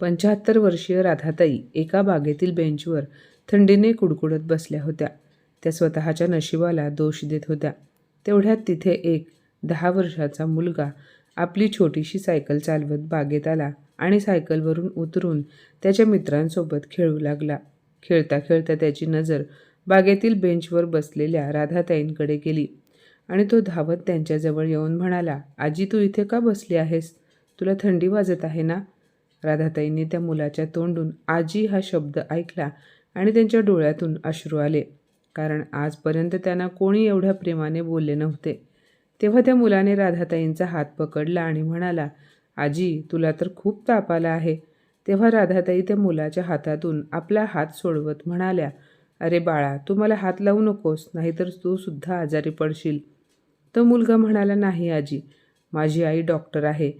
पंच्याहत्तर वर्षीय राधाताई एका बागेतील बेंचवर थंडीने कुडकुडत बसल्या होत्या. त्या स्वतःच्या नशिबाला दोष देत होत्या. तेवढ्यात तिथे एक दहा वर्षाचा मुलगा आपली छोटीशी सायकल चालवत बागेत आला आणि सायकलवरून उतरून त्याच्या मित्रांसोबत खेळू लागला. खेळता खेळता त्याची नजर बागेतील बेंचवर बसलेल्या राधाताईंकडे गेली आणि तो धावत त्यांच्याजवळ येऊन म्हणाला आजी तू इथे का बसली आहेस? तुला थंडी वाजत आहे ना? राधाताईंनी त्या मुलाच्या तोंडून आजी हा शब्द ऐकला आणि त्यांच्या डोळ्यातून अश्रू आले. कारण आजपर्यंत त्यांना कोणी एवढ्या प्रेमाने बोलले नव्हते. तेव्हा त्या मुलाने राधाताईंचा हात पकडला आणि म्हणाला आजी तुला तर खूप ताप आला आहे. तेव्हा राधाताई त्या मुलाच्या हातातून आपला हात सोडवत म्हणाल्या अरे बाळा तू मला हात लावू नकोस नाहीतर तू सुद्धा आजारी पडशील. तो मुलगा म्हणाला नाही आजी माझी आई डॉक्टर आहे.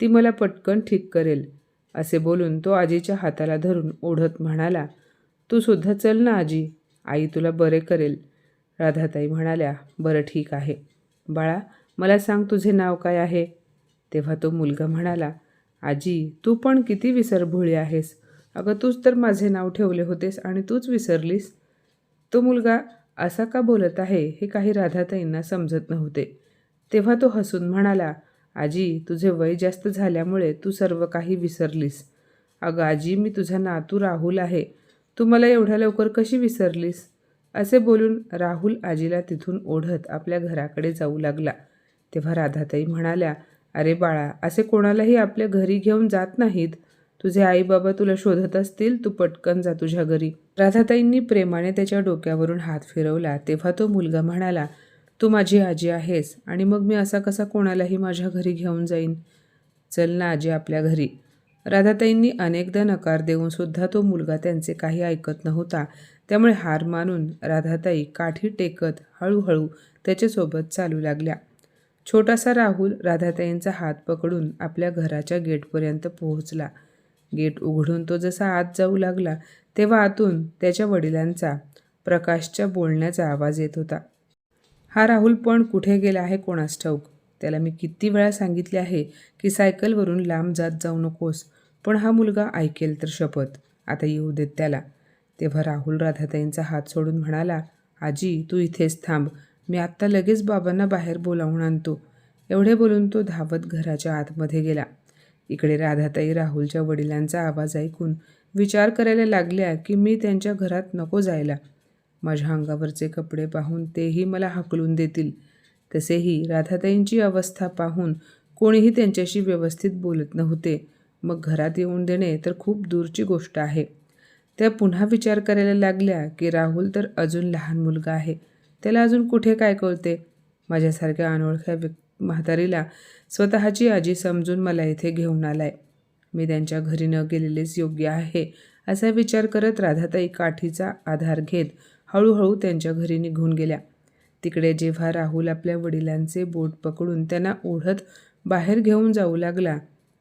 ती मला पटकन ठीक करेल. असे बोलून तो आजीच्या हाताला धरून ओढत म्हणाला तू सुद्धा चल ना आजी आई तुला बरे करेल. राधाताई म्हणाल्या बरं ठीक आहे. बाळा मला सांग तुझे नाव काय आहे? तेव्हा तो मुलगा म्हणाला आजी तू पण किती विसरभोळी आहेस. अगं तूच तर माझे नाव ठेवले होतेस आणि तूच विसरलीस. तो मुलगा असा का बोलत आहे हे काही राधाताईंना समजत नव्हते. तेव्हा तो हसून म्हणाला आजी तुझे वय जास्त झाल्यामुळे तू सर्व काही विसरलीस. अगं आजी मी तुझा नातू राहुल आहे. तू मला एवढ्या लवकर कशी विसरलीस? असे बोलून राहुल आजीला तिथून ओढत आपल्या घराकडे जाऊ लागला. तेव्हा राधाताई म्हणाल्या अरे बाळा असे कोणालाही आपल्या घरी घेऊन जात नाहीत. तुझे आई बाबा तुला शोधत असतील तू पटकन जा तुझ्या घरी. राधाताईंनी प्रेमाने त्याच्या डोक्यावरून हात फिरवला. तेव्हा तो मुलगा म्हणाला तू माझी आजी आहेस आणि मग मी असा कसा कोणालाही माझ्या घरी घेऊन जाईन? चल ना आजी आपल्या घरी. राधाताईंनी अनेकदा नकार देऊन सुद्धा तो मुलगा त्यांचे काही ऐकत नव्हता. त्यामुळे हार मानून राधाताई काठी टेकत हळूहळू त्याच्यासोबत चालू लागल्या. छोटासा राहुल राधाताईंचा हात पकडून आपल्या घराच्या गेटपर्यंत पोहोचला. गेट उघडून तो जसा आत जाऊ लागला तेव्हा आतून त्याच्या वडिलांचा प्रकाशच्या बोलण्याचा आवाज येत होता. हा राहुल पण कुठे गेला आहे कोणास ठाऊक? त्याला मी किती वेळा सांगितले आहे की सायकलवरून लांब जात जाऊ नकोस पण हा मुलगा ऐकेल तर शपथ. आता येऊ देत त्याला. तेव्हा राहुल राधाताईंचा हात सोडून म्हणाला आजी तू इथेच थांब. मी आत्ता लगेच बाबांना बाहेर बोलावून आणतो. एवढे बोलून तो धावत घराच्या आतमध्ये गेला. इकडे राधाताई राहुलच्या वडिलांचा आवाज ऐकून विचार करायला लागल्या की मी त्यांच्या घरात नको जायला. माझ्या अंगावरचे कपडे पाहून तेही मला हाकलून देतील. तसेही राधाताईंची अवस्था पाहून कोणीही त्यांच्याशी व्यवस्थित बोलत नव्हते. मग घरात येऊन देणे तर खूप दूरची गोष्ट आहे. त्या पुन्हा विचार करायला लागल्या की राहुल तर अजून लहान मुलगा आहे. त्याला अजून कुठे काय कळते? माझ्यासारख्या अनोळख्या व्यक् म्हातारीला स्वतःची आजी समजून मला इथे घेऊन आलाय. मी त्यांच्या घरी न गेलेलेच योग्य आहे असा विचार करत राधाताई काठीचा आधार घेत हळूहळू त्यांच्या घरी निघून गेल्या. तिकडे जेव्हा राहुल आपल्या वडिलांचे बोट पकडून त्यांना ओढत बाहेर घेऊन जाऊ लागला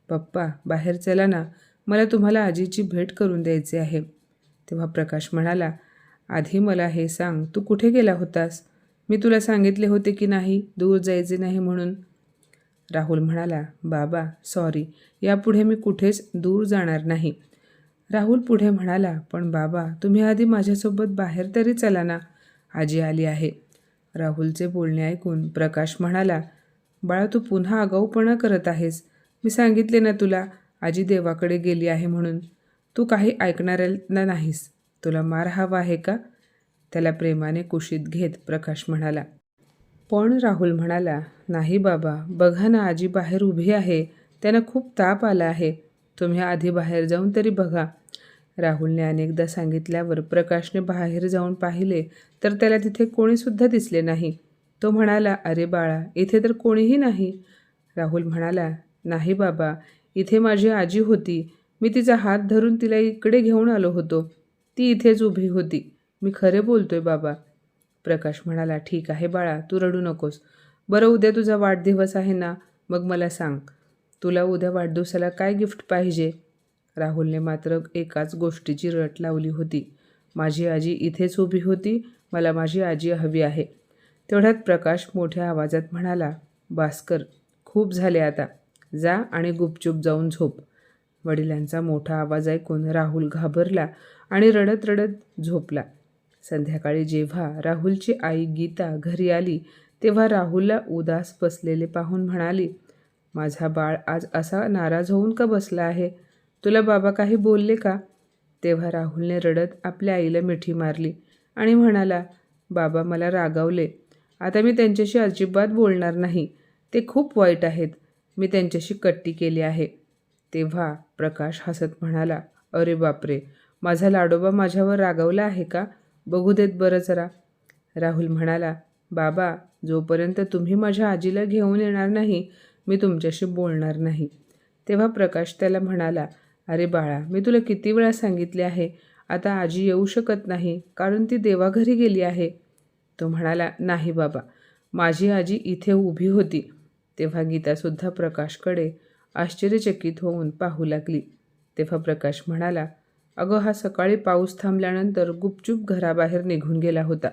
पप्पा बाहेर चला ना मला तुम्हाला आजीची भेट करून द्यायची आहे. तेव्हा प्रकाश म्हणाला आधी मला हे सांग तू कुठे गेला होतास? मी तुला सांगितले होते की नाही दूर जायचे नाही म्हणून. राहुल म्हणाला बाबा सॉरी यापुढे मी कुठेच दूर जाणार नाही. राहुल पुढे म्हणाला पण बाबा तुम्ही आधी माझ्यासोबत बाहेर तरी चला ना आजी आली आहे. राहुलचे बोलणे ऐकून प्रकाश म्हणाला बाळा तू पुन्हा आगाऊपणा करत आहेस. मी सांगितले ना तुला आजी देवाकडे गेली आहे म्हणून. तू काही ऐकणाऱ्यांना नाहीस. तुला मार हवा आहे का? त्याला प्रेमाने कुशीत घेत प्रकाश म्हणाला. पण राहुल म्हणाला नाही बाबा बघा ना आजी बाहेर उभी आहे. त्यांना खूप ताप आला आहे. तुम्ही आधी बाहेर जाऊन तरी बघा. राहुलने अनेकदा सांगितल्यावर प्रकाशने बाहेर जाऊन पाहिले तर त्याला तिथे कोणीसुद्धा दिसले नाही. तो म्हणाला अरे बाळा इथे तर कोणीही नाही. राहुल म्हणाला नाही बाबा इथे माझी आजी होती. मी तिचा हात धरून तिला इकडे घेऊन आलो होतो. ती इथेच उभी होती. मी खरे बोलतोय बाबा. प्रकाश म्हणाला ठीक आहे बाळा तू रडू नकोस. बरं उद्या तुझा वाढदिवस आहे ना मग मला सांग. तुला उद्या वाढदिवसाला काय गिफ्ट पाहिजे? राहुलने मात्र एकाच गोष्टीची रट लावली होती. माझी आजी इथेच उभी होती. मला माझी आजी हवी आहे. तेवढ्यात प्रकाश मोठ्या आवाजात म्हणाला भास्कर खूप झाले आता. जा आणि गुपचूप जाऊन झोप. वडिलांचा मोठा आवाज ऐकून राहुल घाबरला आणि रडत रडत झोपला. संध्याकाळी जेव्हा राहुलची आई गीता घरी आली तेव्हा राहुलला उदास बसलेले पाहून म्हणाली माझा बाळ आज असा नाराज होऊन का बसला आहे? तुला बाबा काही बोलले का? तेव्हा राहुलने रडत आपल्या आईला मिठी मारली आणि म्हणाला बाबा मला रागावले. आता मी त्यांच्याशी अजिबात बोलणार नाही. ते खूप वाईट आहेत. मी त्यांच्याशी कट्टी केली आहे. तेव्हा प्रकाश हसत म्हणाला अरे बापरे! माझा लाडोबा माझ्यावर रागावला आहे का? बघू देत बरं जरा. राहुल म्हणाला बाबा जोपर्यंत तुम्ही माझ्या आजीला घेऊन येणार नाही मी तुमच्याशी बोलणार नाही. तेव्हा प्रकाश त्याला म्हणाला अरे बाळा मी तुला किती वेळा सांगितले आहे आता आजी येऊ शकत नाही कारण ती देवाघरी गेली आहे. तो म्हणाला नाही बाबा माझी आजी इथे उभी होती. तेव्हा गीतासुद्धा प्रकाशकडे आश्चर्यचकित होऊन पाहू लागली. तेव्हा प्रकाश म्हणाला अगं हा सकाळी पाऊस थांबल्यानंतर गुपचूप घराबाहेर निघून गेला होता.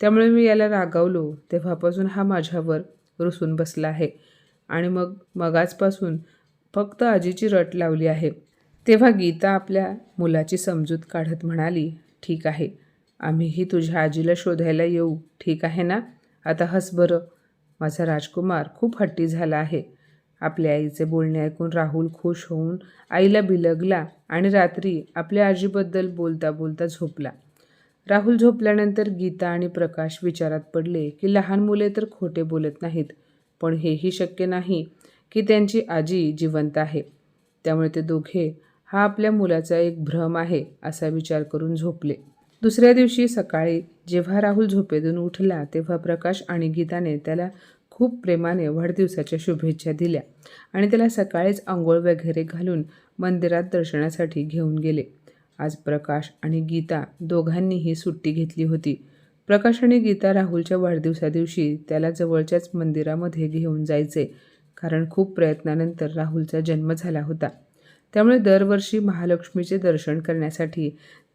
त्यामुळे मी याला रागावलो. तेव्हापासून हा माझ्यावर रुसून बसला आहे. आणि मग मगाचपासून फक्त आजीची रट लावली आहे. तेव्हा गीता आपल्या मुलाची समजूत काढत म्हणाली ठीक आहे आम्हीही तुझ्या आजीला शोधायला येऊ ठीक आहे ना? आता हस बरं. माझा राजकुमार खूप हट्टी झाला आहे. आपल्या आईचे बोलणे ऐकून राहुल खुश होऊन आईला बिलगला आणि रात्री आपल्या आजीबद्दल बोलता बोलता झोपला. राहुल झोपल्यानंतर गीता आणि प्रकाश विचारात पडले की लहान मुले तर खोटे बोलत नाहीत. पण हेही शक्य नाही की त्यांची आजी जिवंत आहे. त्यामुळे ते दोघे हा आपल्या मुलाचा एक भ्रम आहे असा विचार करून झोपले. दुसऱ्या दिवशी सकाळी जेव्हा राहुल झोपेतून उठला तेव्हा प्रकाश आणि गीताने त्याला खूप प्रेमाने वाढदिवसाच्या शुभेच्छा दिल्या आणि त्याला सकाळीच आंघोळ वगैरे घालून मंदिरात दर्शनासाठी घेऊन गेले. आज प्रकाश आणि गीता दोघांनीही सुट्टी घेतली होती. प्रकाश आणि गीता राहुलच्या वाढदिवसा दिवशी त्याला जवळच्याच मंदिरामध्ये घेऊन जायचे कारण खूप प्रयत्नानंतर राहुलचा जन्म झाला होता. त्यामुळे दरवर्षी महालक्ष्मीचे दर्शन करण्यासाठी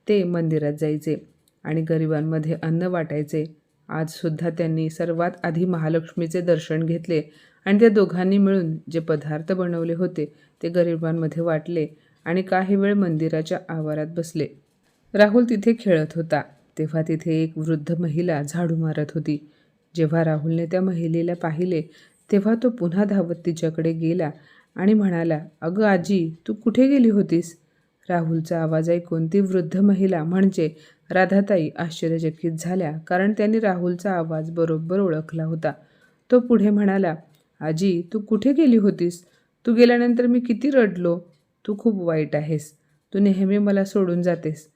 ते मंदिरात जायचे आणि गरिबांमध्ये अन्न वाटायचे. आजसुद्धा त्यांनी सर्वात आधी महालक्ष्मीचे दर्शन घेतले आणि त्या दोघांनी मिळून जे पदार्थ बनवले होते ते गरिबांमध्ये वाटले आणि काही वेळ मंदिराच्या आवारात बसले. राहुल तिथे खेळत होता. तेव्हा तिथे एक वृद्ध महिला झाडू मारत होती. जेव्हा राहुलने त्या महिलेला पाहिले तेव्हा तो पुन्हा धावत तिच्याकडे गेला आणि म्हणाला अगं आजी तू कुठे गेली होतीस? राहुलचा आवाज ऐकून ती वृद्ध महिला म्हणजे राधाताई आश्चर्यचकित झाल्या कारण त्यांनी राहुलचा आवाज बरोबर ओळखला होता. तो पुढे म्हणाला आजी तू कुठे गेली होतीस? तू गेल्यानंतर मी किती रडलो. तू खूप वाईट आहेस. तू नेहमी मला सोडून जातेस.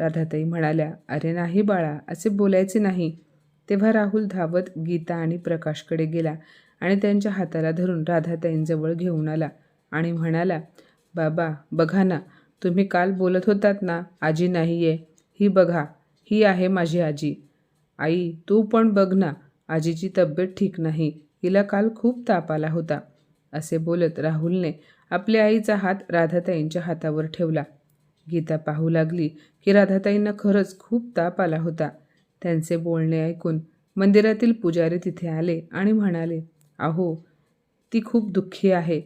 राधाताई म्हणाल्या अरे नाही बाळा असे बोलायचे नाही. तेव्हा राहुल धावत गीता आणि प्रकाशकडे गेला आणि त्यांच्या हाताला धरून राधाताईंजवळ घेऊन आला आणि म्हणाला बाबा बघा ना तुम्ही काल बोलत होतात ना आजी नाही आहे ही बघा ही आहे माझी आजी. आई तू पण बघ ना आजीची तब्येत ठीक नाही हिला काल खूप ताप आला होता. असे बोलत राहुलने आपल्या आईचा हात राधाताईंच्या हातावर ठेवला. गीता पाहू लागली की राधाताईंना खरंच खूप ताप आला होता. त्यांचे बोलणे ऐकून मंदिरातील पुजारी तिथे आले आणि म्हणाले अहो ती खूप दुःखी आहे.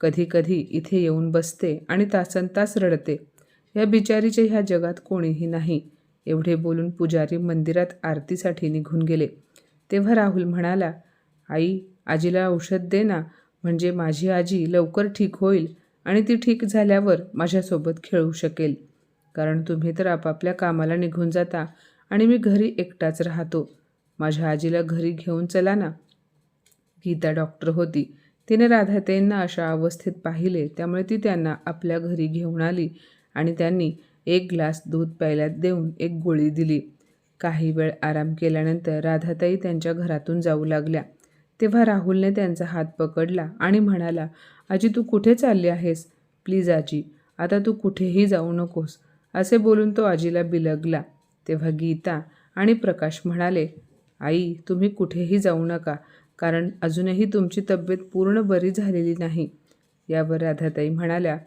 कधी कधी इथे येऊन बसते आणि तासन तास रडते. या बिचारीचे ह्या जगात कोणीही नाही. एवढे बोलून पुजारी मंदिरात आरतीसाठी निघून गेले. तेव्हा राहुल म्हणाला आई आजीला औषध दे ना. म्हणजे माझी आजी लवकर ठीक होईल. आणि ती ठीक झाल्यावर माझ्यासोबत खेळू शकेल. कारण तुम्ही तर आपापल्या कामाला निघून जाता आणि मी घरी एकटाच राहतो. माझ्या आजीला घरी घेऊन चला ना. गीता डॉक्टर होती. तिने राधाताईंना अशा अवस्थेत पाहिले त्यामुळे ती त्यांना आपल्या घरी घेऊन आली आणि त्यांनी एक ग्लास दूध प्यायल्यात देऊन एक गोळी दिली. काही वेळ आराम केल्यानंतर राधाताई त्यांच्या घरातून जाऊ लागल्या. तेव्हा राहुलने त्यांचा हात पकडला आणि म्हणाला आजी तू कुठे चालली आहेस? प्लीज आजी आता तू कुठेही जाऊ नकोस. असे बोलून तो आजीला बिलगला. तेव्हा गीता आणि प्रकाश म्हणाले आई तुम्ही कुठेही जाऊ नका कारण अजूनही तुमची तब्येत पूर्ण बरी झालेली नाही. यावर राधाताई म्हणाल्या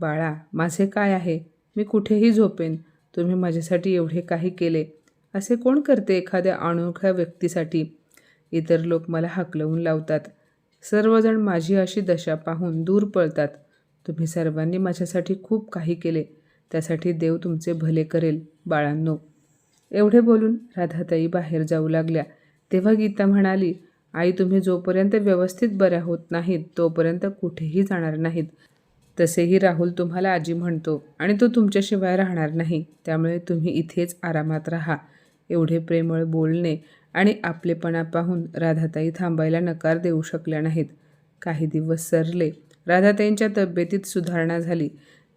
बाळा माझे काय आहे? मी कुठेही झोपेन. तुम्ही माझ्यासाठी एवढे काही केले. असे कोण करते एखाद्या अनोख्या व्यक्तीसाठी? इतर लोक मला हाकलवून लावतात. सर्वजण माझी अशी दशा पाहून दूर पळतात. तुम्ही सर्वांनी माझ्यासाठी खूप काही केले. त्यासाठी देव तुमचे भले करेल बाळांनो. एवढे बोलून राधाताई बाहेर जाऊ लागल्या. तेव्हा गीता म्हणाली आई तुम्ही जोपर्यंत व्यवस्थित बऱ्या होत नाहीत तोपर्यंत कुठेही जाणार नाहीत. तसेही राहुल तुम्हाला आजी म्हणतो आणि तो तुमच्याशिवाय राहणार नाही. त्यामुळे तुम्ही इथेच आरामात राहा. एवढे प्रेमळ बोलणे आणि आपलेपणा पाहून राधाताई थांबायला नकार देऊ शकल्या नाहीत. काही दिवस सरले. राधाताईंच्या तब्येतीत सुधारणा झाली.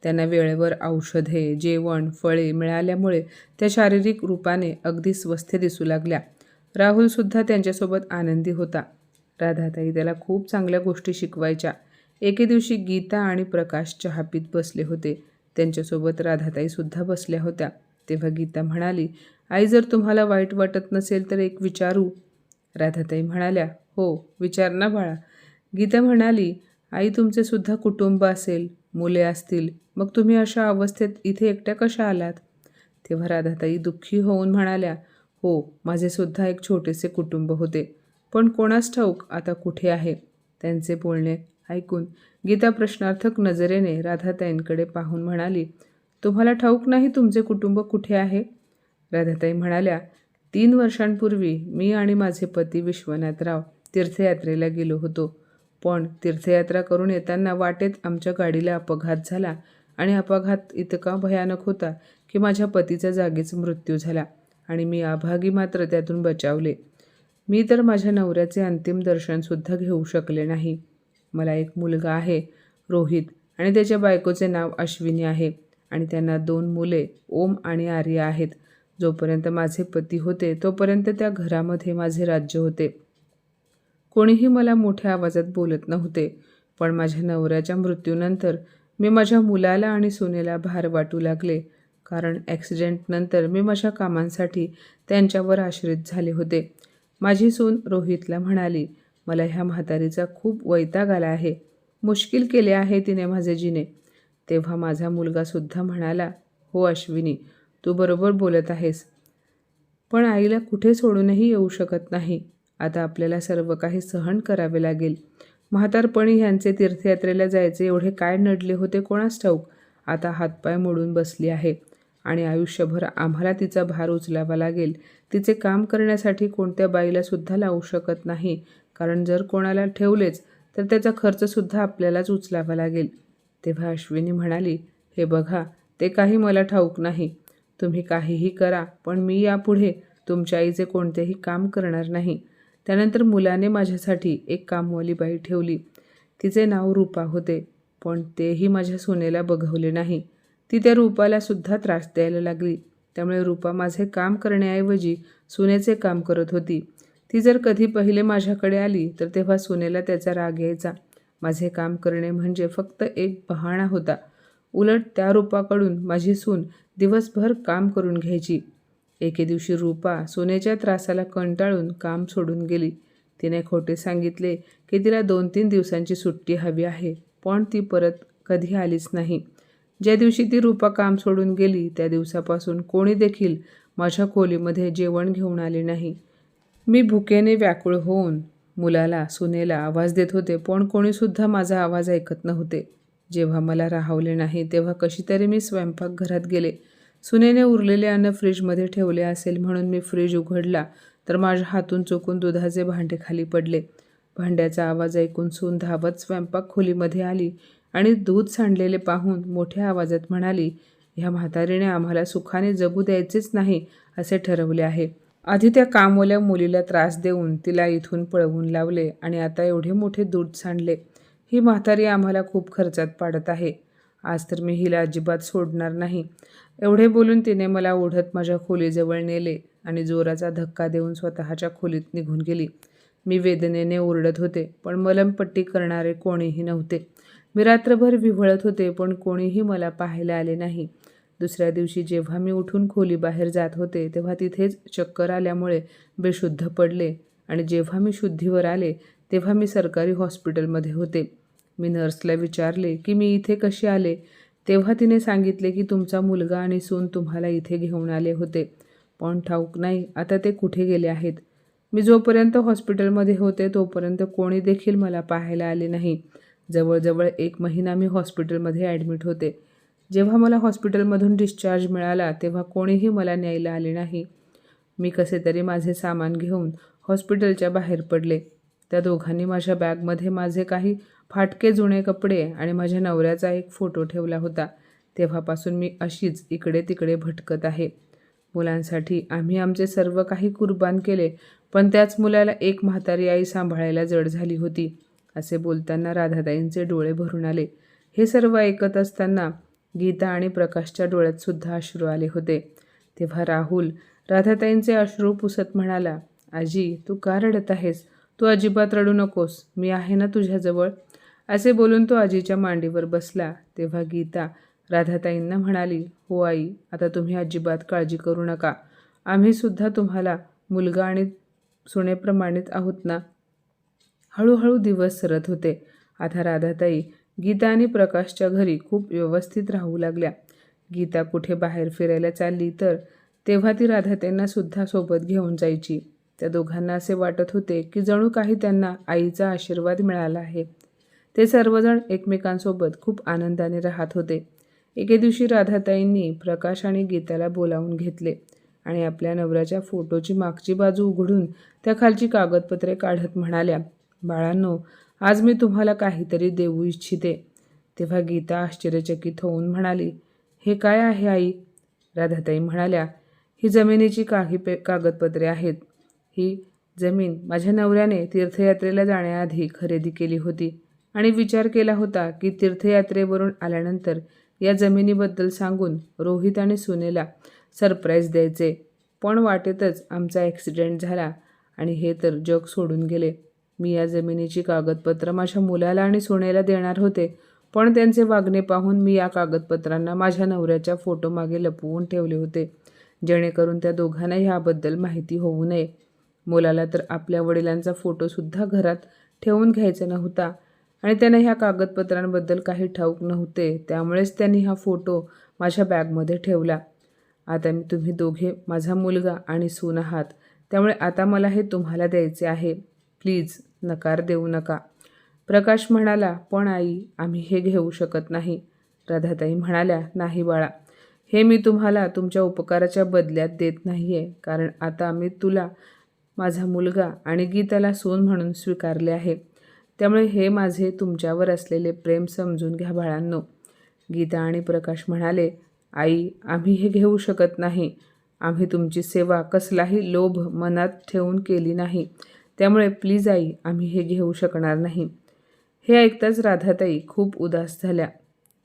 त्यांना वेळेवर औषधे जेवण फळे मिळाल्यामुळे त्या शारीरिक रूपाने अगदी स्वस्थ दिसू लागल्या. राहुलसुद्धा त्यांच्यासोबत आनंदी होता. राधाताई त्याला खूप चांगल्या गोष्टी शिकवायच्या. एके दिवशी गीता आणि प्रकाश चहा पीत बसले होते. त्यांच्यासोबत राधाताईसुद्धा बसल्या होत्या. तेव्हा गीता म्हणाली आई जर तुम्हाला वाईट वाटत नसेल तर एक विचारू. राधाताई म्हणाल्या हो विचार ना बाळा. गीता म्हणाली आई तुमचे सुद्धा कुटुंब असेल मुले असतील मग तुम्ही अशा अवस्थेत इथे एकट्या कशा आलात? तेव्हा राधाताई दुःखी होऊन म्हणाल्या हो माझे सुद्धा एक छोटेसे कुटुंब होते पण कोणास ठाऊक आता कुठे आहे? त्यांचे बोलणे ऐकून गीता प्रश्नार्थक नजरेने राधाताईंकडे पाहून म्हणाली तुम्हाला ठाऊक नाही तुमचे कुटुंब कुठे आहे? राधाताई म्हणाल्या तीन वर्षांपूर्वी मी आणि माझे पती विश्वनाथराव तीर्थयात्रेला गेलो होतो. पण तीर्थयात्रा करून येताना वाटेत आमच्या गाडीला अपघात झाला आणि अपघात इतका भयानक होता की माझ्या पतीचा जागीच मृत्यू झाला आणि मी अभागी मात्र त्यातून बचावले. मी तर माझ्या नवऱ्याचे अंतिम दर्शनसुद्धा घेऊ शकले नाही. मला एक मुलगा आहे रोहित आणि त्याच्या बायकोचे नाव अश्विनी आहे आणि त्यांना दोन मुले ओम आणि आर्या आहेत. जोपर्यंत माझे पती होते तोपर्यंत त्या घरामध्ये माझे राज्य होते. कोणीही मला मोठ्या आवाजात बोलत नव्हते पण माझ्या नवऱ्याच्या मृत्यूनंतर मी माझ्या मुलाला आणि सुनेला भार वाटू लागले कारण ॲक्सिडेंटनंतर मी माझ्या कामांसाठी त्यांच्यावर आश्रित झाले होते. माझी सून रोहितला म्हणाली मला ह्या म्हातारीचा खूप वैताग आला आहे. मुश्किल केले आहे तिने माझे जिने. तेव्हा माझा मुलगासुद्धा म्हणाला हो अश्विनी तू बरोबर बोलत आहेस. पण आईला कुठे सोडूनही येऊ शकत नाही. आता आपल्याला सर्व काही सहन करावे लागेल. म्हातारपणी ह्यांचे तीर्थयात्रेला जायचे एवढे काय नडले होते कोणास ठाऊक? आता हातपाय मोडून बसली आहे. आणि आयुष्यभर आम्हाला तिचा भार उचलावा लागेल. तिचे काम करण्यासाठी कोणत्या बाईला सुद्धा लावू शकत नाही. कारण जर कोणाला ठेवलेच तर त्याचा खर्चसुद्धा आपल्यालाच उचलावा लागेल. तेव्हा अश्विनी म्हणाली हे बघा ते काही मला ठाऊक नाही. तुम्ही काहीही करा पण मी यापुढे तुमच्या आईचे कोणतेही काम करणार नाही. त्यानंतर मुलाने माझ्यासाठी एक कामवाली बाई ठेवली. तिचे नाव रूपा होते पण तेही माझ्या सुनेला बघवले नाही. ती त्या रूपाला सुद्धा त्रास द्यायला लागली. त्यामुळे रूपा माझे काम करण्याऐवजी सुनेचे काम करत होती. ती जर कधी पहिले माझ्याकडे आली तर तेव्हा सुनेला त्याचा राग यायचा. माझे काम करणे म्हणजे फक्त एक बहाणा होता. उलट त्या रूपाकडून माझी सून दिवसभर काम करून घ्यायची. एके दिवशी रूपा सोन्याच्या त्रासाला कंटाळून काम सोडून गेली. तिने खोटे सांगितले की तिला दोन तीन दिवसांची सुट्टी हवी आहे पण ती परत कधी आलीच नाही. ज्या दिवशी ती रूपा काम सोडून गेली त्या दिवसापासून कोणी देखील माझ्या खोलीमध्ये जेवण घेऊन आले नाही. मी भुकेने व्याकुळ होऊन मुलाला सुनेला आवाज देत होते पण कोणीसुद्धा माझा आवाज ऐकत नव्हते. जेव्हा मला राहवले नाही तेव्हा कशी तरी मी स्वयंपाकघरात गेले. सुनेने उरलेले अन्न फ्रीजमध्ये ठेवले असेल म्हणून मी फ्रीज उघडला तर माझ्या हातून चुकून दुधाचे भांडे खाली पडले. भांड्याचा आवाज ऐकून सून धावत स्वयंपाक खोलीमध्ये आली आणि दूध सांडलेले पाहून मोठ्या आवाजात म्हणाली ह्या म्हातारीने आम्हाला सुखाने जगू द्यायचेच नाही असे ठरवले आहे. आधी त्या कामवाल्या मुलीला त्रास देऊन तिला इथून पळवून लावले आणि आता एवढे मोठे दूध सांडले. ही म्हातारी आम्हाला खूप खर्चात पाडत आहे. आज तर मी हिला अजिबात सोडणार नाही. एवढे बोलून तिने मला ओढत माझ्या खोलीजवळ नेले आणि जोराचा धक्का देऊन स्वतःच्या खोलीत निघून गेली. मी वेदनेने ओरडत होते पण मलमपट्टी करणारे कोणीही नव्हते. मी रात्रभर विव्हळत होते पण कोणीही मला पाहायला आले नाही. दुसऱ्या दिवशी जेव्हा मी उठून खोली बाहेर जात होते तेव्हा तिथेच चक्कर आल्यामुळे बेशुद्ध पडले आणि जेव्हा मी शुद्धीवर आले तेव्हा मी सरकारी हॉस्पिटलमध्ये होते. मी नर्सला विचारले की मी इथे कशी आले? तेव्हा तिने सांगितले की तुमचा मुलगा आणि सून तुम्हाला इथे घेऊन आले होते. पण ठाऊक नाही आता ते कुठे गेले आहेत? मी जोपर्यंत हॉस्पिटलमध्ये होते तोपर्यंत कोणी देखील मला पाहायला आले नाही. जवळजवळ एक महिना मी हॉस्पिटलमध्ये ॲडमिट होते. जेव्हा मला हॉस्पिटलमधून डिस्चार्ज मिळाला तेव्हा कोणीही मला न्यायला आले नाही. मी कसे तरी माझे सामान घेऊन हॉस्पिटलच्या बाहेर पडले. त्या दोघांनी माझ्या बॅगमध्ये माझे काही फाटके जुने कपडे आणि माझ्या नवऱ्याचा एक फोटो ठेवला होता. तेव्हापासून मी अशीच इकडे तिकडे भटकत आहे. मुलांसाठी आम्ही आमचे सर्व काही कुर्बान केले पण त्याच मुलाला एक म्हातारी आई सांभाळायला जड झाली होती असे बोलताना राधाताईंचे डोळे भरून आले. हे सर्व ऐकत असताना गीता आणि प्रकाशच्या डोळ्यात सुद्धा अश्रू आले होते. तेव्हा राहुल राधाताईंचे अश्रू पुसत म्हणाला आजी तू का रडत आहेस? तू अजिबात रडू नकोस मी आहे ना तुझ्याजवळ. असे बोलून तो आजीच्या मांडीवर बसला. तेव्हा गीता राधाताईंना म्हणाली हो आई आता तुम्ही अजिबात काळजी करू नका. आम्हीसुद्धा तुम्हाला मुलगा आणि सुनेप्रमाणित आहोत ना? हळूहळू दिवस सरत होते. आता राधाताई गीता आणि प्रकाशच्या घरी खूप व्यवस्थित राहू लागल्या. गीता कुठे बाहेर फिरायला चालली तर तेव्हा ती राधाताईंना सुद्धा सोबत घेऊन जायची. त्या दोघांना असे वाटत होते की जणू काही त्यांना आईचा आशीर्वाद मिळाला आहे. ते सर्वजण एकमेकांसोबत खूप आनंदाने राहत होते. एके दिवशी राधाताईंनी प्रकाश आणि गीताला बोलावून घेतले आणि आपल्या नवऱ्याच्या फोटोची मागची बाजू उघडून त्या खालची कागदपत्रे काढत म्हणाल्या बाळांनो आज मी तुम्हाला काहीतरी देऊ इच्छिते. तेव्हा गीता आश्चर्यचकित होऊन म्हणाली हे काय आहे आई? राधाताई म्हणाल्या ही जमिनीची काही पे कागदपत्रे आहेत. ही जमीन माझ्या नवऱ्याने तीर्थयात्रेला जाण्याआधी खरेदी केली होती आणि विचार केला होता की तीर्थयात्रेवरून आल्यानंतर या जमिनीबद्दल सांगून रोहित आणि सुनेला सरप्राईज द्यायचे. पण वाटेतच आमचा ॲक्सिडेंट झाला आणि हे तर जग सोडून गेले. मी या जमिनीची कागदपत्र माझ्या मुलाला आणि सुनेला देणार होते पण त्यांचे वागणे पाहून मी या कागदपत्रांना माझ्या नवऱ्याच्या फोटोमागे लपवून ठेवले होते. जेणेकरून त्या दोघांना ह्याबद्दल माहिती होऊ नये. मुलाला तर आपल्या वडिलांचा फोटोसुद्धा घरात ठेवून घ्यायचा नव्हता. आणि त्यांना ह्या कागदपत्रांबद्दल काही ठाऊक नव्हते. त्यामुळेच त्यांनी हा फोटो माझ्या बॅगमध्ये ठेवला. आता मी तुम्ही दोघे माझा मुलगा आणि सून आहात. त्यामुळे आता मला हे तुम्हाला द्यायचे आहे. प्लीज नकार देऊ नका. प्रकाश म्हणाला पण आई आम्ही हे घेऊ शकत नाही. राधाताई म्हणाल्या नाही बाळा. हे मी तुम्हाला तुमच्या उपकाराच्या बदल्यात देत नाही आहे कारण आता मी तुला माझा मुलगा आणि गीताला सून म्हणून स्वीकारले आहे. त्यामुळे हे माझे तुमच्यावर असलेले प्रेम समजून घ्या बाळांनो. गीता आणि प्रकाश म्हणाले आई आम्ही हे घेऊ शकत नाही. आम्ही तुमची सेवा कसलाही लोभ मनात ठेवून केली नाही. त्यामुळे प्लीज आई आम्ही हे घेऊ शकणार नाही. हे ऐकताच राधाताई खूप उदास झाल्या.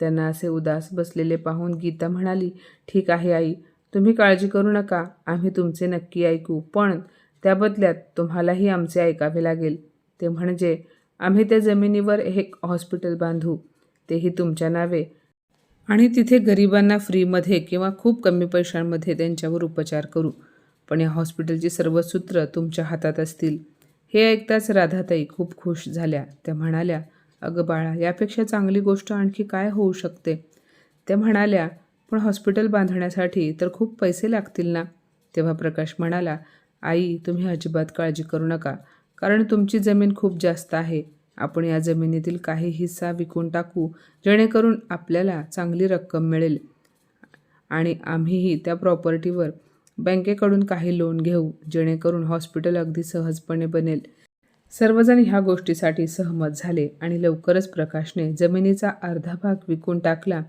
त्यांना असे उदास बसलेले पाहून गीता म्हणाली ठीक आहे आई तुम्ही काळजी करू नका. आम्ही तुमचे नक्की ऐकू. पण त्या बदल्यात तुम्हालाही आमचे ऐकावे लागेल. ते म्हणजे आम्ही त्या जमिनीवर एक हॉस्पिटल बांधू. तेही तुमच्या नावे. आणि तिथे गरिबांना फ्रीमध्ये किंवा खूप कमी पैशांमध्ये त्यांच्यावर उपचार करू. पण या हॉस्पिटलची सर्व सूत्र तुमच्या हातात असतील. हे ऐकताच राधाताई खूप खुश झाल्या. त्या म्हणाल्या अगं बाळा यापेक्षा चांगली गोष्ट आणखी काय होऊ शकते? त्या म्हणाल्या पण हॉस्पिटल बांधण्यासाठी तर खूप पैसे लागतील ना? तेव्हा प्रकाश म्हणाला आई तुम्ही अजिबात काळजी करू नका. कारण तुमची जमीन खूप जास्त आहे. आपण या जमिनीतील काही हिस्सा विकून टाकू जेणेकरून आपल्याला चांगली रक्कम मिळेल. आणि आम्हीही त्या प्रॉपर्टीवर बँकेकडून काही लोन घेऊ जेणेकरून हॉस्पिटल अगदी सहजपणे बनेल. सर्वजण ह्या गोष्टीसाठी सहमत झाले आणि लवकरच प्रकाशने जमिनीचा अर्धा भाग विकून टाकला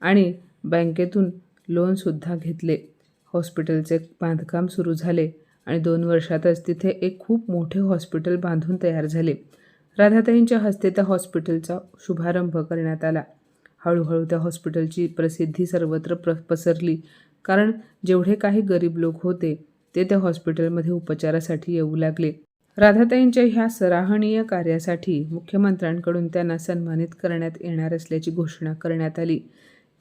आणि बँकेतून लोनसुद्धा घेतले. हॉस्पिटलचे बांधकाम सुरू झाले. आणि दोन वर्षातच तिथे एक खूप मोठे हॉस्पिटल बांधून तयार झाले. राधाताईंच्या हस्ते त्या हॉस्पिटलचा शुभारंभ करण्यात आला. हळूहळू त्या हॉस्पिटलची प्रसिद्धी सर्वत्र प्र पसरली. कारण जेवढे काही गरीब लोक होते ते त्या हॉस्पिटलमध्ये उपचारासाठी येऊ लागले. राधाताईंच्या ह्या सराहनीय कार्यासाठी मुख्यमंत्र्यांकडून त्यांना सन्मानित करण्यात येणार असल्याची घोषणा करण्यात आली.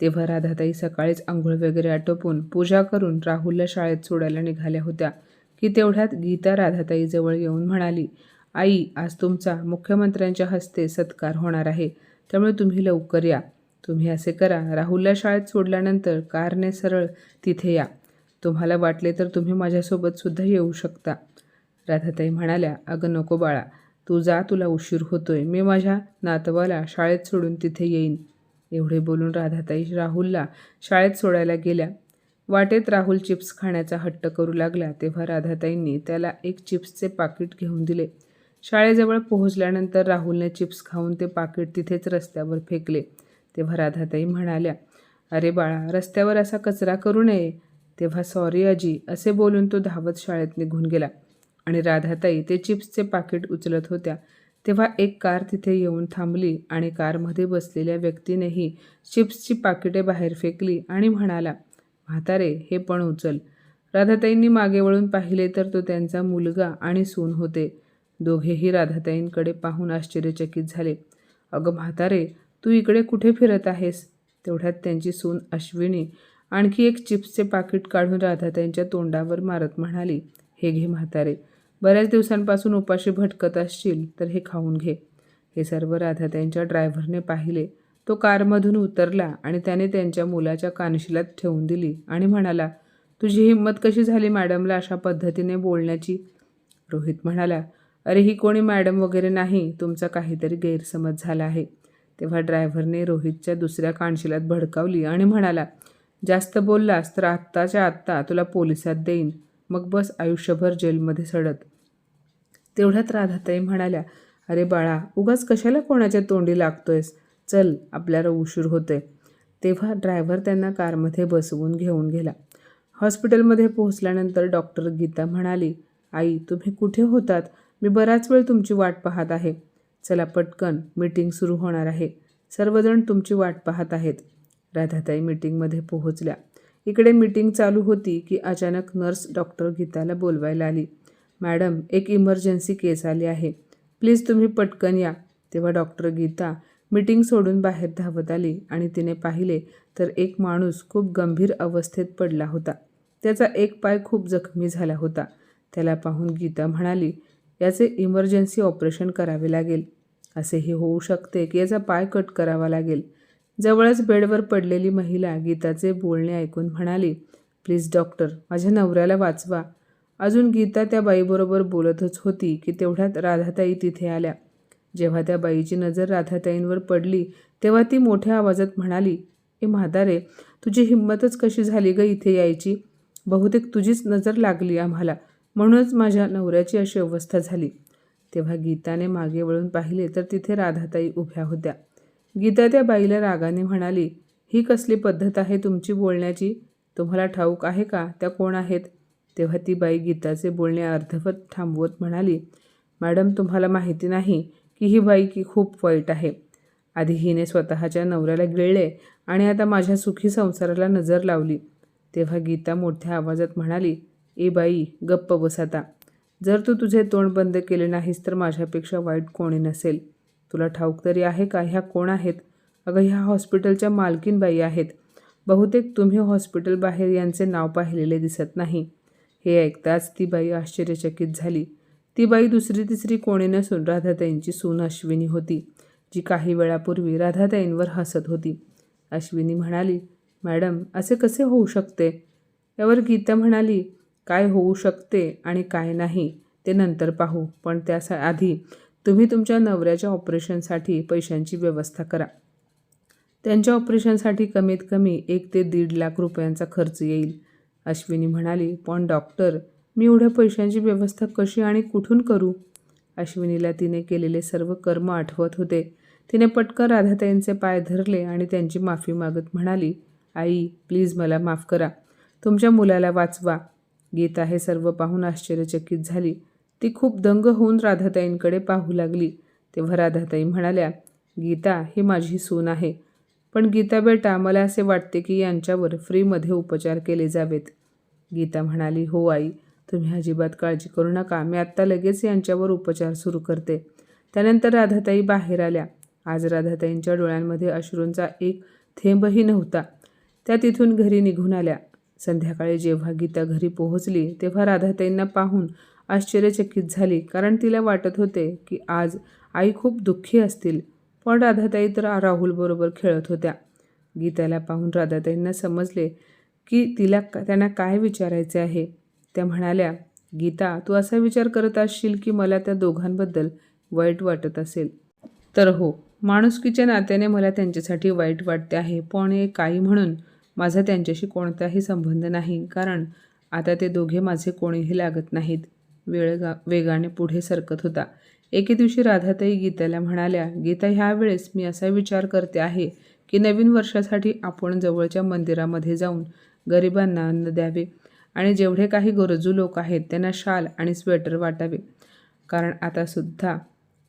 तेव्हा राधाताई सकाळीच आंघोळ वगैरे आटोपून पूजा करून राहुलला शाळेत सोडायला निघाल्या होत्या. की तेवढ्यात गीता राधाताईजवळ येऊन म्हणाली आई आज तुमचा मुख्यमंत्र्यांच्या हस्ते सत्कार होणार आहे त्यामुळे तुम्ही लवकर या. तुम्ही असे करा. राहुलला शाळेत सोडल्यानंतर कारने सरळ तिथे या. तुम्हाला वाटले तर तुम्ही माझ्यासोबत सुद्धा येऊ शकता. राधाताई म्हणाल्या अगं नको बाळा. तू जा तुला उशीर होतोय. मी माझ्या नातवाला शाळेत सोडून तिथे येईन. एवढे बोलून राधाताई राहुलला शाळेत सोडायला गेल्या. वाटेत राहुल चिप्स खाण्याचा हट्ट करू लागला तेव्हा राधाताईंनी त्याला एक चिप्सचे पाकिट घेऊन दिले. शाळेजवळ पोहोचल्यानंतर राहुलने चिप्स खाऊन ते पाकिट तिथेच रस्त्यावर फेकले. तेव्हा राधाताई म्हणाल्या अरे बाळा रस्त्यावर असा कचरा करू नये. तेव्हा सॉरी आजी असे बोलून तो धावत शाळेत निघून गेला आणि राधाताई ते चिप्सचे पाकिट उचलत होत्या. तेव्हा एक कार तिथे येऊन थांबली आणि कारमध्ये बसलेल्या व्यक्तीनेही चिप्सची पाकिटे बाहेर फेकली आणि म्हणाला म्हातारे हे पण उचल. राधाताईंनी मागे वळून पाहिले तर तो त्यांचा मुलगा आणि सून होते. दोघेही राधाताईंकडे पाहून आश्चर्यचकित झाले. अगं म्हातारे तू इकडे कुठे फिरत आहेस? तेवढ्यात त्यांची सून अश्विनी आणखी एक चिप्सचे पाकिट काढून राधाताईंच्या तोंडावर मारत म्हणाली हे घे म्हातारे बऱ्याच दिवसांपासून उपाशी भटकत असशील तर हे खाऊन घे. हे सर्व राधाताईंच्या ड्रायव्हरने पाहिले. तो कारमधून उतरला आणि त्याने त्यांच्या मुलाच्या कानशिलात ठेवून दिली आणि म्हणाला तुझी हिंमत कशी झाली मॅडमला अशा पद्धतीने बोलण्याची? रोहित म्हणाला अरे ही कोणी मॅडम वगैरे नाही तुमचा काहीतरी गैरसमज झाला आहे. तेव्हा ड्रायव्हरने रोहितच्या दुसऱ्या कानशिलात भडकावली आणि म्हणाला जास्त बोललास तर आत्ताच्या आत्ता तुला पोलिसात देईन मग बस आयुष्यभर जेलमध्ये सडत. तेवढ्यात राधाताई म्हणाल्या अरे बाळा उगाच कशाला कोणाच्या तोंडी लागतोयस? चल आपल्याला उशीर होतोय. तेव्हा ड्रायव्हर त्यांना कारमध्ये बसवून घेऊन गेला. हॉस्पिटलमध्ये पोहोचल्यानंतर डॉक्टर गीता म्हणाली आई तुम्ही कुठे होतात? मी बराच वेळ तुमची वाट पाहत आहे. चला पटकन मीटिंग सुरू होणार आहे. सर्वजण तुमची वाट पाहत आहेत. राधाताई मीटिंगमध्ये पोहोचल्या. इकडे मीटिंग चालू होती की अचानक नर्स डॉक्टर गीताला बोलवायला आली मॅडम एक इमर्जन्सी केस आली आहे. प्लीज तुम्ही पटकन या. तेव्हा डॉक्टर गीता मीटिंग सोडून बाहेर धावत आली आणि तिने पाहिले तर एक माणूस खूप गंभीर अवस्थेत पडला होता. त्याचा एक पाय खूप जखमी झाला होता. त्याला पाहून गीता म्हणाली याचे इमर्जन्सी ऑपरेशन करावे लागेल. असेही होऊ शकते की याचा पाय कट करावा लागेल. जवळच बेडवर पडलेली महिला गीताचे बोलणे ऐकून म्हणाली प्लीज डॉक्टर माझ्या नवऱ्याला वाचवा. अजून गीता त्या बाईबरोबर बोलतच होती की तेवढ्यात राधाताई तिथे आल्या. जेव्हा त्या बाईची नजर राधाताईंवर पडली तेव्हा ती मोठ्या आवाजात म्हणाली ए म्हातारे तुझी हिंमतच कशी झाली ग इथे यायची? बहुतेक तुझीच नजर लागली आम्हाला. म्हणूनच माझ्या नवऱ्याची अशी अवस्था झाली. तेव्हा गीताने मागे वळून पाहिले तर तिथे राधाताई उभ्या होत्या. गीता त्या बाईला रागाने म्हणाली ही कसली पद्धत आहे तुमची बोलण्याची? तुम्हाला ठाऊक आहे का? त्या कोण आहेत? तेव्हा ती बाई गीताचे बोलणे अर्धवट थांबवत म्हणाली मॅडम तुम्हाला माहिती नाही की ही बाई की खूप वाईट आहे. आधी हिने स्वतःच्या नवऱ्याला गिळले आणि आता माझ्या सुखी संसाराला नजर लावली. तेव्हा गीता मोठ्या आवाजात म्हणाली ए बाई गप्प बस आता. जर तू तुझे तोंड बंद केले नाहीस तर माझ्यापेक्षा वाईट कोणी नसेल. तुला ठाऊक तरी आहे का? ह्या कोण आहेत? अगं ह्या हॉस्पिटलच्या मालकीन बाई आहेत. बहुतेक तुम्ही हॉस्पिटल बाहेर यांचे नाव पाहिलेले दिसत नाही. हे ऐकताच ती बाई आश्चर्यचकित झाली. ती बाई दुसरी तिसरी कोणी नसून राधाताईंची सून अश्विनी होती जी काही वेळापूर्वी राधाताईंवर हसत होती. अश्विनी म्हणाली मॅडम असे कसे होऊ शकते? यावर गीता म्हणाली काय होऊ शकते आणि काय नाही ते नंतर पाहू. पण त्या आधी तुम्ही तुमच्या नवऱ्याच्या ऑपरेशनसाठी पैशांची व्यवस्था करा. त्यांच्या ऑपरेशनसाठी कमीत कमी एक ते दीड लाख रुपयांचा खर्च येईल. अश्विनी म्हणाली पण डॉक्टर मी एवढ्या पैशांची व्यवस्था कशी आणि कुठून करू? अश्विनीला तिने केलेले सर्व कर्म आठवत होते. तिने पटकन राधाताईंचे पाय धरले आणि त्यांची माफी मागत म्हणाली आई प्लीज मला माफ करा. तुमच्या मुलाला वाचवा. गीता हे सर्व पाहून आश्चर्यचकित झाली. ती खूप दंग होऊन राधाताईंकडे पाहू लागली. तेव्हा राधाताई म्हणाल्या गीता ही माझी सून आहे. पण गीता बेटा मला असे वाटते की यांच्यावर फ्रीमध्ये उपचार केले जावेत. गीता म्हणाली हो आई. तुम्ही अजिबात काळजी करू नका. मी आत्ता लगेच यांच्यावर उपचार सुरू करते. त्यानंतर राधाताई बाहेर आल्या. आज राधाताईंच्या डोळ्यांमध्ये अश्रूंचा एक थेंबही नव्हता. त्या तिथून घरी निघून आल्या. संध्याकाळी जेव्हा गीता घरी पोहोचली तेव्हा राधाताईंना पाहून आश्चर्यचकित झाली कारण तिला वाटत होते की आज आई खूप दुःखी असतील. पण राधाताई तर राहुलबरोबर खेळत होत्या. गीताला पाहून राधाताईंना समजले की तिला त्यांना काय विचारायचे आहे? त्या म्हणाल्या गीता तू असा विचार करत असशील की मला त्या दोघांबद्दल वाईट वाटत असेल. तर हो माणुसकीच्या नात्याने मला त्यांच्यासाठी वाईट वाटते आहे पण हे काही म्हणून माझा त्यांच्याशी कोणताही संबंध नाही कारण आता ते दोघे माझे कोणीही लागत नाहीत. वेळ गा वेगाने पुढे सरकत होता. एके दिवशी राधाताई गीताला म्हणाल्या गीता ह्या वेळेस मी असा विचार करते आहे की नवीन वर्षासाठी आपण जवळच्या मंदिरामध्ये जाऊन गरिबांना अन्न द्यावे. आणि जेवढे काही गरजू लोक आहेत त्यांना शाल आणि स्वेटर वाटावे. कारण आता सुद्धा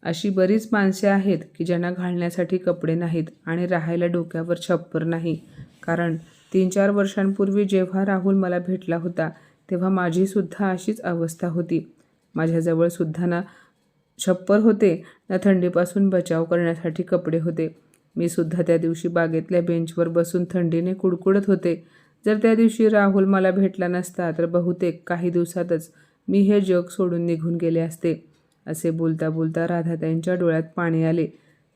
अशी बरीच माणसे आहेत की ज्यांना घालण्यासाठी कपडे नाहीत आणि राहायला डोक्यावर छप्पर नाही. कारण तीन चार वर्षांपूर्वी जेव्हा राहुल मला भेटला होता तेव्हा माझीसुद्धा अशीच अवस्था होती. माझ्याजवळ सुद्धा ना छप्पर होते ना थंडीपासून बचाव करण्यासाठी कपडे होते. मी सुद्धा त्या दिवशी बागेतल्या बेंचवर बसून थंडीने कुडकुडत होते. जर त्या दिवशी राहुल मला भेटला नसता तर बहुतेक काही दिवसातच मी हे जग सोडून निघून गेले असते असे बोलता बोलता राधाताईंच्या डोळ्यात पाणी आले.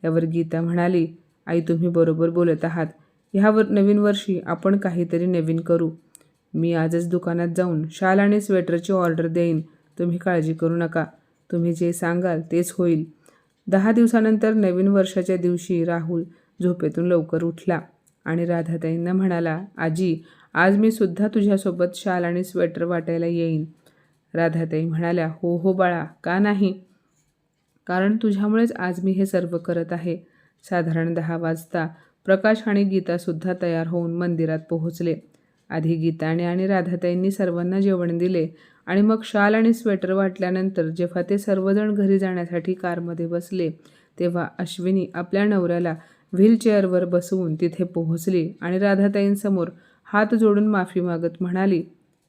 यावर गीता म्हणाली आई तुम्ही बरोबर बोलत आहात. ह्यावर नवीन वर्षी आपण काहीतरी नवीन करू. मी आजच दुकानात जाऊन शाल आणि स्वेटरची ऑर्डर देईन. तुम्ही काळजी करू नका. तुम्ही जे सांगाल तेच होईल. दहा दिवसानंतर नवीन वर्षाच्या दिवशी राहुल झोपेतून लवकर उठला आणि राधाताईंना म्हणाला आजी आज मी सुद्धा तुझ्यासोबत शाल आणि स्वेटर वाटायला येईन. राधाताई म्हणाल्या हो हो बाळा का नाही? कारण तुझ्यामुळेच आज मी हे सर्व करत आहे. साधारण दहा वाजता प्रकाश आणि गीतासुद्धा तयार होऊन मंदिरात पोहोचले. आधी गीताने आणि राधाताईंनी सर्वांना जेवण दिले आणि मग शाल आणि स्वेटर वाटल्यानंतर जेव्हा ते सर्वजण घरी जाण्यासाठी कारमध्ये बसले तेव्हा अश्विनी आपल्या नवऱ्याला व्हीलचेअरवर बसवून तिथे पोहोचली आणि राधाताईंसमोर हात जोडून माफी मागत म्हणाली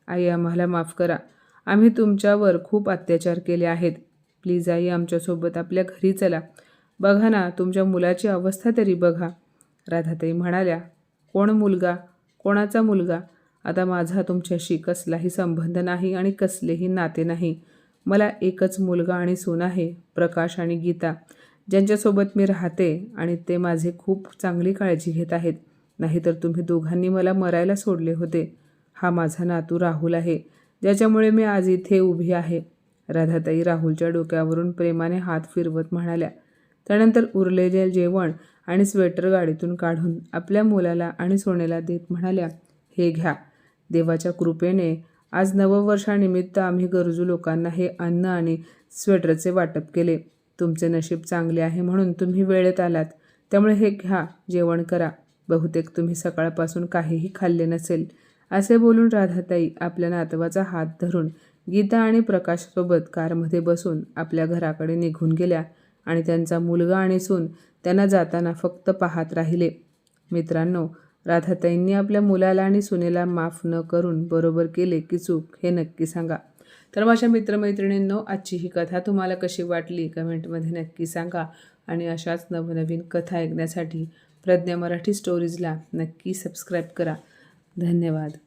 आई आम्हाला माफ करा. आम्ही तुमच्यावर खूप अत्याचार केले आहेत. प्लीज आई आमच्यासोबत आपल्या घरी चला. बघा ना तुमच्या मुलाची अवस्था तरी बघा. राधाताई म्हणाल्या कोण मुलगा? कोणाचा मुलगा? आता माझा तुमच्याशी कसलाही संबंध नाही आणि कसलेही नाते नाही. मला एकच मुलगा आणि सून आहे प्रकाश आणि गीता. ज्यांच्यासोबत मी राहते आणि ते माझे खूप चांगली काळजी घेत आहेत. नाहीतर तुम्ही दोघांनी मला मरायला सोडले होते. हा माझा नातू राहुल आहे ज्याच्यामुळे मी आज इथे उभी आहे. राधाताई राहुलच्या डोक्यावरून प्रेमाने हात फिरवत म्हणाल्या त्यानंतर उरलेले जेवण आणि स्वेटर गाडीतून काढून आपल्या मुलाला आणि सोन्याला देत म्हणाल्या हे घ्या. देवाच्या कृपेने आज नववर्षानिमित्त आम्ही गरजू लोकांना हे अन्न आणि स्वेटरचे वाटप केले. तुमचे नशीब चांगले आहे म्हणून तुम्ही वेळेत आलात. त्यामुळे हे घ्या जेवण करा. बहुतेक तुम्ही सकाळपासून काहीही खाल्ले नसेल असे बोलून राधाताई आपल्या नातवाचा हात धरून गीता आणि प्रकाशसोबत कारमध्ये बसून आपल्या घराकडे निघून गेल्या आणि त्यांचा मुलगा आणि सून त्यांना जाताना फक्त पाहत राहिले. मित्रांनो राधाताईंनी आपल्या मुलाला आणि सुनेला माफ न करून बरोबर केले की चूक हे नक्की सांगा. तर माझ्या मित्रमैत्रिणींनो आजची ही कथा तुम्हाला कशी वाटली कमेंटमध्ये नक्की सांगा आणि अशाच नवनवीन कथा ऐकण्यासाठी प्रज्ञा मराठी स्टोरीजला नक्की सबस्क्राईब करा. धन्यवाद.